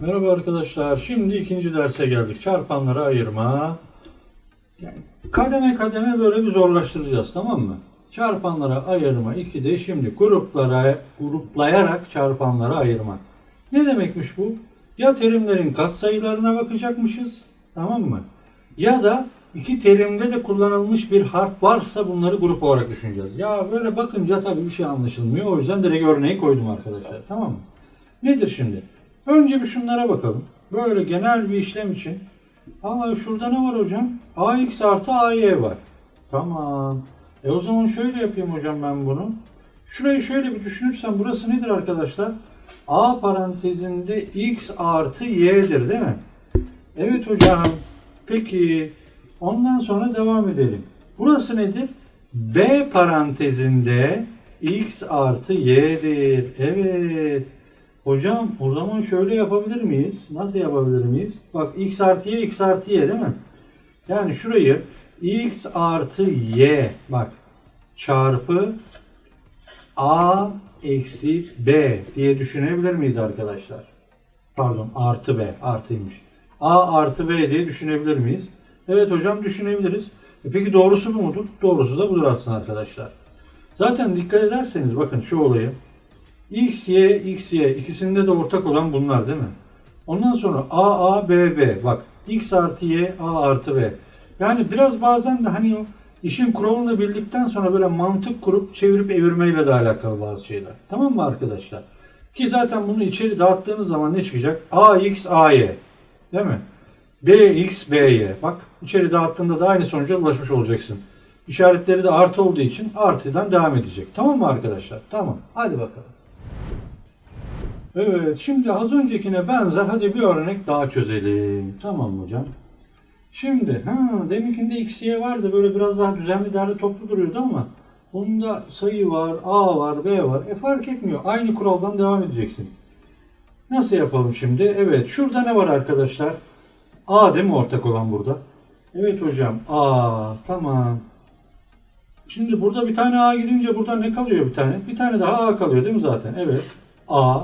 Merhaba arkadaşlar. Şimdi ikinci derse geldik. Çarpanları ayırma. Yani kademe kademe böyle bir zorlaştıracağız tamam mı? Çarpanlara ayırma 2'de şimdi gruplara gruplayarak çarpanlara ayırma. Ne demekmiş bu? Ya terimlerin katsayılarına bakacakmışız tamam mı? Ya da iki terimde de kullanılmış bir harf varsa bunları grup olarak düşüneceğiz. Ya böyle bakınca tabii bir şey anlaşılmıyor. O yüzden direkt örneği koydum arkadaşlar tamam mı? Nedir şimdi? Önce bir şunlara bakalım. Böyle genel bir işlem için. Ama şurada ne var hocam? AX artı AY var. Tamam. E o zaman şöyle yapayım hocam ben bunu. Şurayı şöyle bir düşünürsem burası nedir arkadaşlar? A parantezinde X artı Y'dir değil mi? Evet hocam. Peki. Ondan sonra devam edelim. Burası nedir? B parantezinde X artı Y'dir. Evet. Hocam o zaman şöyle yapabilir miyiz? Nasıl yapabilir miyiz? Bak x artı y, x artı y değil mi? Yani şurayı x artı y bak çarpı a eksi b diye düşünebilir miyiz arkadaşlar? Pardon artı b artıymış. a artı b diye düşünebilir miyiz? Evet hocam düşünebiliriz. E peki doğrusu bu mudur? Doğrusu da budur aslında arkadaşlar. Zaten dikkat ederseniz bakın şu olayı. X, Y, X, Y ikisinde de ortak olan bunlar değil mi? Ondan sonra A, A, B, B. Bak X artı Y, A artı B. Yani biraz bazen de hani o işin kuralını bildikten sonra böyle mantık kurup çevirip evirmeyle de alakalı bazı şeyler. Tamam mı arkadaşlar? Ki zaten bunu içeri dağıttığınız zaman ne çıkacak? A, X, A, Y. Değil mi? B, X, B, Y. Bak içeri dağıttığında da aynı sonuca ulaşmış olacaksın. İşaretleri de artı olduğu için artıdan devam edecek. Tamam mı arkadaşlar? Tamam. Hadi bakalım. Evet, şimdi az öncekine benzer hadi bir örnek daha çözelim. Tamam hocam? Şimdi, ha, deminkinde x, y vardı böyle biraz daha düzenli derli toplu duruyordu ama bunda sayı var, a var, b var. E fark etmiyor. Aynı kuraldan devam edeceksin. Nasıl yapalım şimdi? Evet, şurada ne var arkadaşlar? A değil mi ortak olan burada? Evet hocam, a. Tamam. Şimdi burada bir tane a gidince burada ne kalıyor bir tane? Bir tane daha a kalıyor değil mi zaten? Evet. A.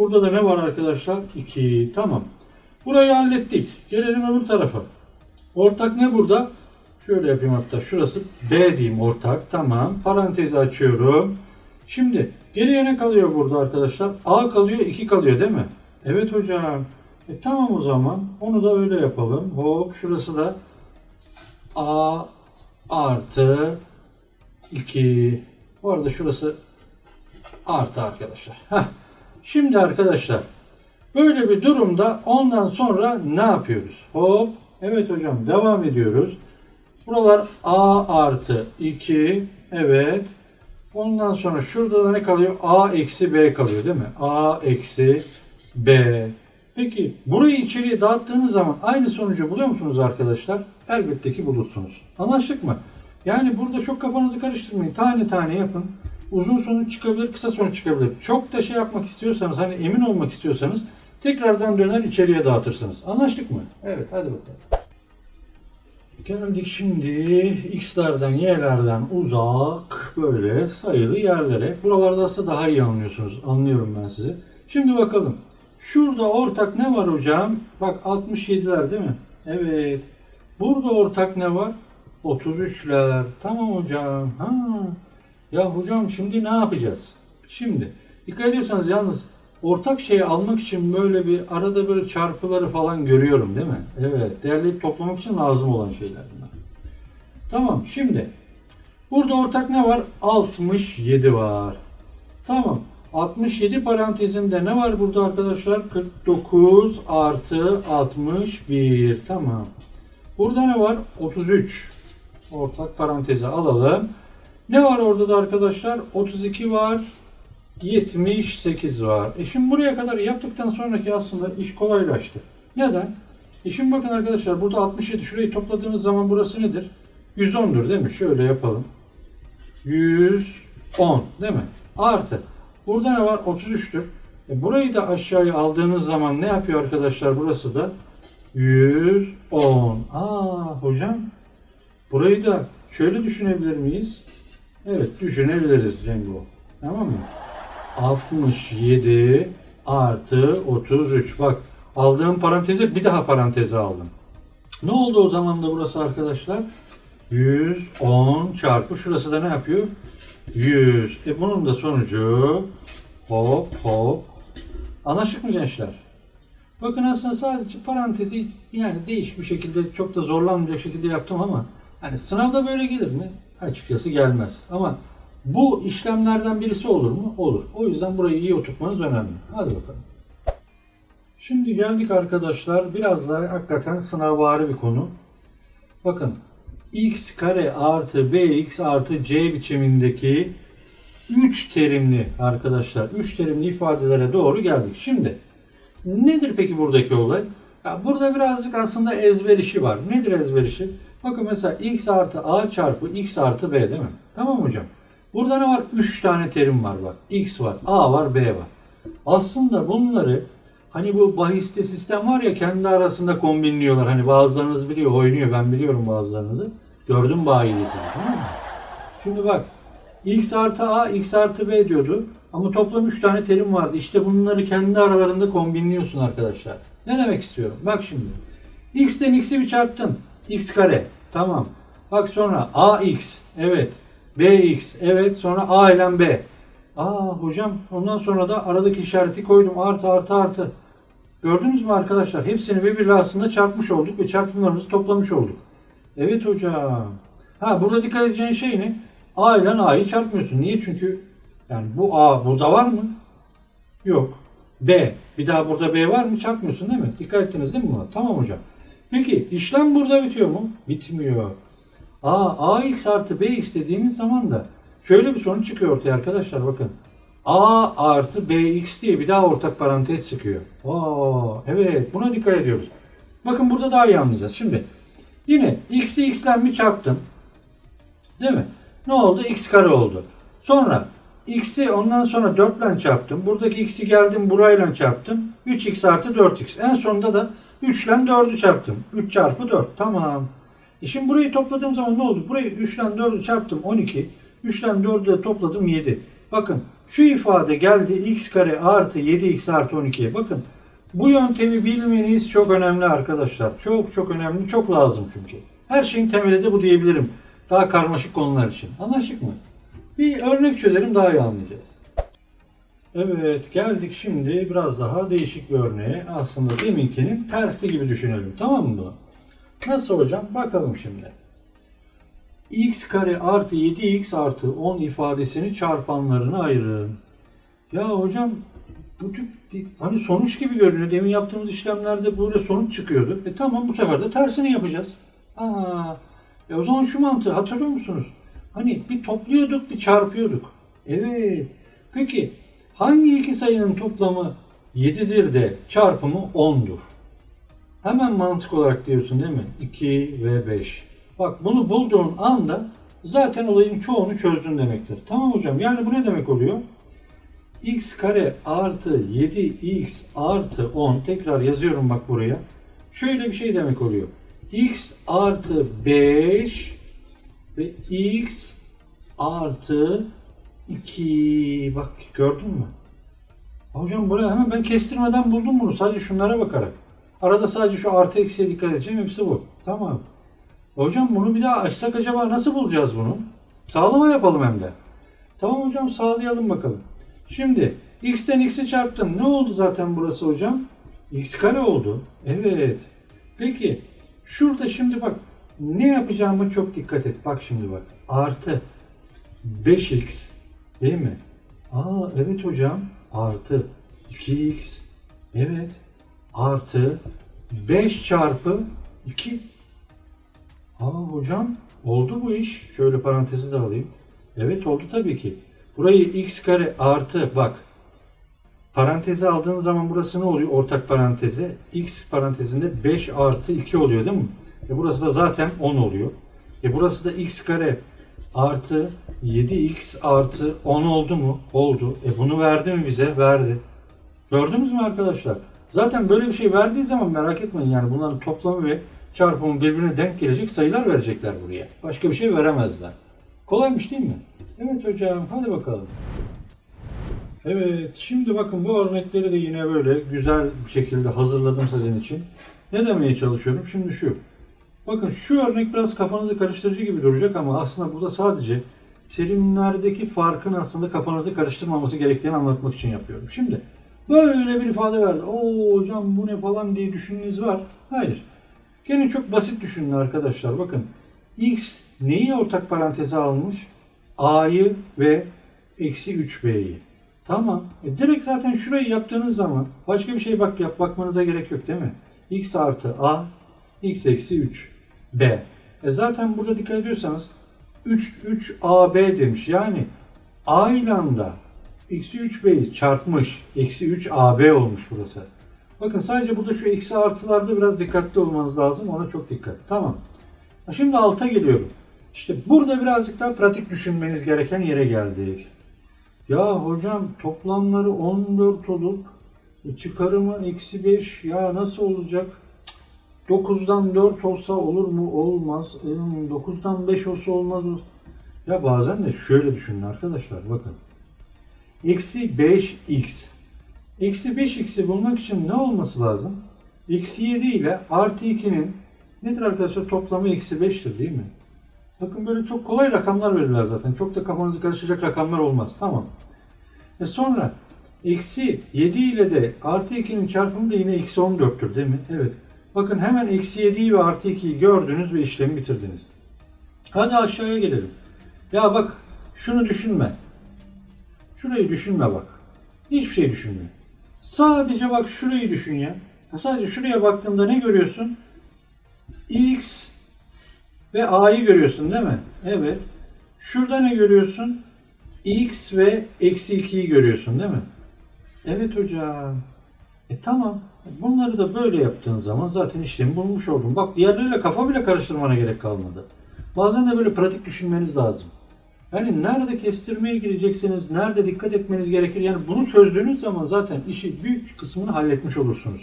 Burada da ne var arkadaşlar? 2. Tamam. Burayı hallettik. Gelelim öbür tarafa. Ortak ne burada? Şöyle yapayım hatta. Şurası B diyeyim ortak. Tamam. Parantezi açıyorum. Şimdi geriye ne kalıyor burada arkadaşlar? A kalıyor, 2 kalıyor değil mi? Evet hocam. E, tamam o zaman. Onu da öyle yapalım. Hop şurası da A artı 2. Bu arada şurası artı arkadaşlar. Heh. Şimdi arkadaşlar böyle bir durumda ondan sonra ne yapıyoruz? Hop evet hocam devam ediyoruz. Buralar A artı 2 evet. Ondan sonra şurada da ne kalıyor? A eksi B kalıyor değil mi? A eksi B. Peki burayı içeriye dağıttığınız zaman aynı sonucu buluyor musunuz arkadaşlar? Elbette ki bulursunuz. Anlaştık mı? Yani burada çok kafanızı karıştırmayın. Tane tane yapın. Uzun sonuç çıkabilir, kısa sonuç çıkabilir. Çok da şey yapmak istiyorsanız, hani emin olmak istiyorsanız tekrardan döner içeriye dağıtırsınız. Anlaştık mı? Evet, hadi bakalım. Geldik şimdi x'lerden, y'lerden uzak böyle sayılı yerlere. Buralarda aslında daha iyi anlıyorsunuz. Anlıyorum ben sizi. Şimdi bakalım. Şurada ortak ne var hocam? Bak 67'ler değil mi? Evet. Burada ortak ne var? 33'ler. Tamam hocam. Ha. Ya hocam şimdi ne yapacağız? Şimdi dikkat ediyorsanız yalnız ortak şeyi almak için böyle bir arada böyle çarpıları falan görüyorum değil mi? Evet. Değerleyip toplamak için lazım olan şeyler bunlar. Tamam şimdi burada ortak ne var? 67 var. Tamam. 67 parantezinde ne var burada arkadaşlar? 49 artı 61. Tamam. Burada ne var? 33. Ortak paranteze alalım. Ne var orada da arkadaşlar? 32 var. 78 var. E şimdi buraya kadar yaptıktan sonraki aslında iş kolaylaştı. Neden? E şimdi bakın arkadaşlar burada 67 şurayı topladığımız zaman burası nedir? 110'dur değil mi? Şöyle yapalım. 110 değil mi? Artı. Burada ne var? 33'tür. E burayı da aşağıya aldığınız zaman ne yapıyor arkadaşlar? Burası da 110. Aa hocam burayı da şöyle düşünebilir miyiz? Evet düşünebiliriz Cengo. Tamam mı? 67 artı 33. Bak Aldığım paranteze bir daha paranteze aldım. Ne oldu o zaman da burası arkadaşlar? 110 çarpı şurası da ne yapıyor? 100. E bunun da sonucu hop hop. Anlaştık mı gençler? Bakın aslında sadece parantezi yani değişik bir şekilde çok da zorlanmayacak şekilde yaptım ama hani sınavda böyle gelir mi? Açıkçası gelmez. Ama bu işlemlerden birisi olur mu? Olur. O yüzden burayı iyi oturtmanız önemli. Hadi bakalım. Şimdi geldik arkadaşlar biraz daha hakikaten sınavvari bir konu. Bakın x kare artı bx artı c biçimindeki 3 terimli arkadaşlar 3 terimli ifadelere doğru geldik. Şimdi nedir peki buradaki olay? Ya burada birazcık aslında ezber işi var. Nedir ezber işi? Bakın mesela x artı a çarpı x artı b değil mi? Tamam hocam? Burada ne var? 3 tane terim var bak. x var, a var, b var. Aslında bunları hani bu bahiste sistem var ya kendi arasında kombinliyorlar. Hani bazılarınız biliyor, oynuyor. Ben biliyorum bazılarınızı. Gördüm bahiyesini. Tamam mı? Şimdi bak x artı a, x artı b diyordu. Ama toplam 3 tane terim vardı. İşte bunları kendi aralarında kombinliyorsun arkadaşlar. Ne demek istiyorum? Bak şimdi. x'ten x'i bir çarptım. X kare. Tamam. Bak sonra ax. Evet. bx. Evet. Sonra a ile b. Aa hocam ondan sonra da aradaki işareti koydum. Artı artı artı. Gördünüz mü arkadaşlar? Hepsini birbiriyle aslında çarpmış olduk ve çarpımlarımızı toplamış olduk. Evet hocam. Ha burada dikkat edeceğin şey ne? A ile A'yı çarpmıyorsun. Niye? Çünkü yani bu A burada var mı? Yok. B. Bir daha burada B var mı? Çarpmıyorsun değil mi? Dikkat ettiniz değil mi buna? Tamam hocam. Peki işlem burada bitiyor mu? Bitmiyor. A, AX artı BX dediğimiz zaman da şöyle bir sonuç çıkıyor ortaya arkadaşlar bakın. A artı BX diye bir daha ortak parantez çıkıyor. Oo, evet buna dikkat ediyoruz. Bakın burada daha iyi anlayacağız. Şimdi yine x'i x'den bir çarptım. Değil mi? Ne oldu? x kare oldu. Sonra x'i ondan sonra 4 ile çarptım. Buradaki x'i geldim burayla çarptım. 3x artı 4x. En sonunda da 3 ile 4'ü çarptım. 3 çarpı 4. Tamam. E şimdi burayı topladığım zaman ne oldu? Burayı 3 ile 4'ü çarptım 12. 3 ile 4'ü de topladım 7. Bakın şu ifade geldi x kare artı 7x artı 12'ye. Bakın bu yöntemi bilmeniz çok önemli arkadaşlar. Çok çok önemli. Çok lazım çünkü. Her şeyin temeli de bu diyebilirim. Daha karmaşık konular için. Anlaştık mı? Bir örnek çözelim daha iyi anlayacağız. Evet geldik şimdi biraz daha değişik bir örneğe. Aslında deminkinin tersi gibi düşünelim. Tamam mı? Nasıl hocam? Bakalım şimdi. x kare artı 7x artı 10 ifadesini çarpanlarına ayırın. Ya hocam bu tip hani sonuç gibi görünüyor. Demin yaptığımız işlemlerde böyle sonuç çıkıyordu. E tamam bu sefer de tersini yapacağız. Aa, e o zaman şu mantığı hatırlıyor musunuz? Hani bir topluyorduk bir çarpıyorduk. Evet. Peki hangi iki sayının toplamı 7'dir de çarpımı 10'dur? Hemen mantık olarak diyorsun değil mi? 2 ve 5. Bak bunu bulduğun anda zaten olayın çoğunu çözdün demektir. Tamam hocam yani bu ne demek oluyor? x kare artı 7x artı 10 tekrar yazıyorum bak buraya. Şöyle bir şey demek oluyor. x artı 5 ve x artı 2 bak gördün mü? Hocam buraya hemen ben kestirmeden buldum bunu sadece şunlara bakarak. Arada sadece şu artı eksiye dikkat edeceğim hepsi bu. Tamam. Hocam bunu bir daha açsak acaba nasıl bulacağız bunu? Sağlama yapalım hem de. Tamam hocam sağlayalım bakalım. Şimdi x'ten x'i çarptım. Ne oldu zaten burası hocam? x kare oldu. Evet. Peki şurada şimdi bak ne yapacağıma çok dikkat et. Bak şimdi bak. Artı 5x değil mi? Aa evet hocam. Artı 2x. Evet. Artı 5 çarpı 2. Aa hocam oldu bu iş. Şöyle parantezi de alayım. Evet oldu tabii ki. Burayı x kare artı bak paranteze aldığın zaman burası ne oluyor? Ortak paranteze. x parantezinde 5 artı 2 oluyor değil mi? E burası da zaten 10 oluyor. E burası da x kare artı 7x artı 10 oldu mu? Oldu. E bunu verdi mi bize? Verdi. Gördünüz mü arkadaşlar? Zaten böyle bir şey verdiği zaman merak etmeyin yani bunların toplamı ve çarpımı birbirine denk gelecek sayılar verecekler buraya. Başka bir şey veremezler. Kolaymış değil mi? Evet hocam hadi bakalım. Evet, şimdi bakın bu örnekleri de yine böyle güzel bir şekilde hazırladım sizin için. Ne demeye çalışıyorum? Şimdi şu. Bakın şu örnek biraz kafanızı karıştırıcı gibi duracak ama aslında burada sadece terimlerdeki farkın aslında kafanızı karıştırmaması gerektiğini anlatmak için yapıyorum. Şimdi böyle bir ifade verdi. Oo hocam bu ne falan diye düşündüğünüz var. Hayır. Gene çok basit düşünün arkadaşlar. Bakın x neyi ortak paranteze almış? a'yı ve eksi 3b'yi. Tamam. E direkt zaten şurayı yaptığınız zaman başka bir şey bak yap bakmanıza gerek yok değil mi? x artı a, x eksi 3 b. E zaten burada dikkat ediyorsanız 3 3 ab demiş. Yani a ile da eksi 3b'yi çarpmış. Eksi 3 ab olmuş burası. Bakın sadece burada şu eksi artılarda biraz dikkatli olmanız lazım. Ona çok dikkat. Tamam. Şimdi alta geliyorum. İşte burada birazcık daha pratik düşünmeniz gereken yere geldik. Ya hocam toplamları 14 olup çıkarımı eksi 5 ya nasıl olacak? 9'dan 4 olsa olur mu? Olmaz. E, 9'dan 5 olsa olmaz mı? Ya bazen de şöyle düşünün arkadaşlar bakın. Eksi 5x. Eksi 5x'i bulmak için ne olması lazım? Eksi 7 ile artı 2'nin nedir arkadaşlar? Toplamı eksi 5'tir değil mi? Bakın böyle çok kolay rakamlar verirler zaten. Çok da kafanızı karıştıracak rakamlar olmaz. Tamam. E sonra eksi 7 ile de artı 2'nin çarpımı da yine eksi 14'tür değil mi? Evet. Bakın hemen eksi 7'yi ve artı 2'yi gördünüz ve işlemi bitirdiniz. Hadi aşağıya gelelim. Ya bak şunu düşünme. Şurayı düşünme bak. Hiçbir şey düşünme. Sadece bak şurayı düşün ya. Sadece şuraya baktığında ne görüyorsun? X ve A'yı görüyorsun değil mi? Evet. Şurada ne görüyorsun? X ve eksi 2'yi görüyorsun değil mi? Evet hocam. E tamam. Bunları da böyle yaptığın zaman zaten işlemi bulmuş oldun. Bak diğerleriyle kafa bile karıştırmana gerek kalmadı. Bazen de böyle pratik düşünmeniz lazım. Yani nerede kestirmeye gireceksiniz, nerede dikkat etmeniz gerekir. Yani bunu çözdüğünüz zaman zaten işi büyük kısmını halletmiş olursunuz.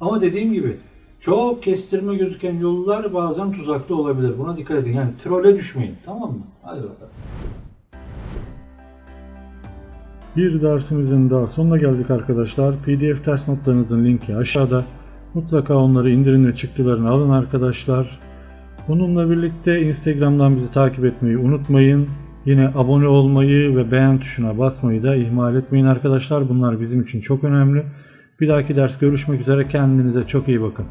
Ama dediğim gibi çok kestirme gözüken yollar bazen tuzaklı olabilir. Buna dikkat edin. Yani trole düşmeyin. Tamam mı? Hadi bakalım. Bir dersimizin daha sonuna geldik arkadaşlar. PDF ders notlarınızın linki aşağıda. Mutlaka onları indirin ve çıktılarını alın arkadaşlar. Bununla birlikte Instagram'dan bizi takip etmeyi unutmayın. Yine abone olmayı ve beğen tuşuna basmayı da ihmal etmeyin arkadaşlar. Bunlar bizim için çok önemli. Bir dahaki ders görüşmek üzere. Kendinize çok iyi bakın.